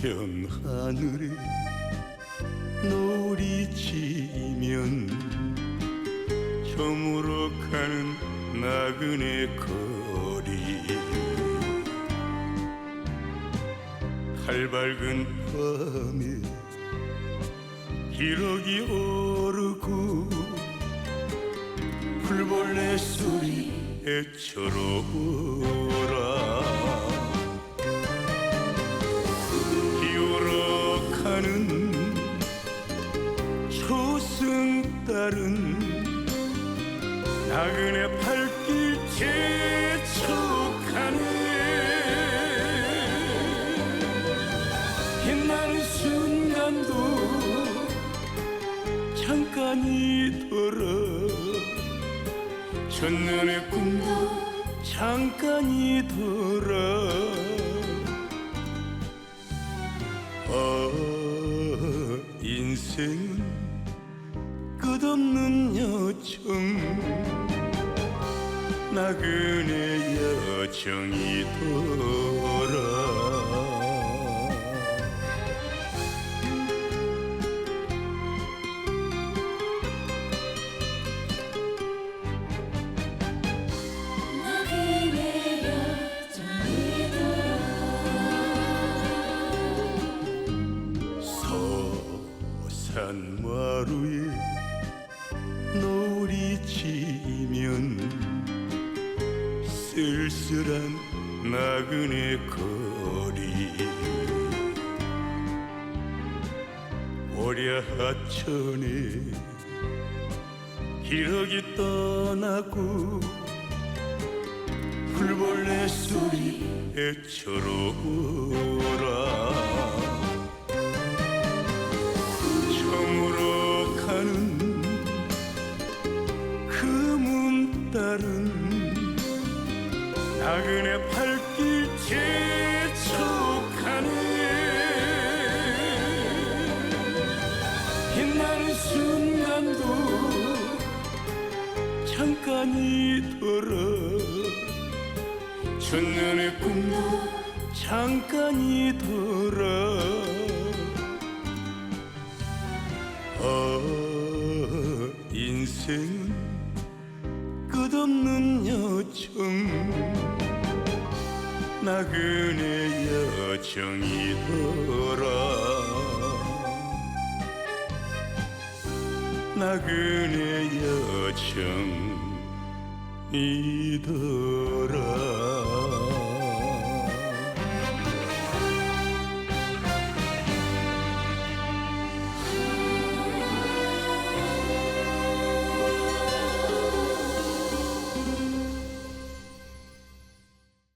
현 하늘에 노을이 지면 저물어 가는 나그네 거리. 달 밝은 밤에 기러기 오르고 풀벌레 소리에 철어오라 나그네 발길 재촉하네 빛나는 순간도 잠깐이더라 첫눈의 꿈도 잠깐이더라 아 인생은 끝없는 여정 나그네 여정이더라 나그네 서산마루에 노을이 지면 쓸쓸한 나그네 거리. 오랴 하천에 기러기 떠나고 풀벌레 소리에 철어오라 나그네 발길 재촉하네. 빛나는 순간도 잠깐이더라 첫눈의 꿈도 잠깐이더라 아 인생은 끝없는 여정 나그네 여정이더라 나그네 여정이더라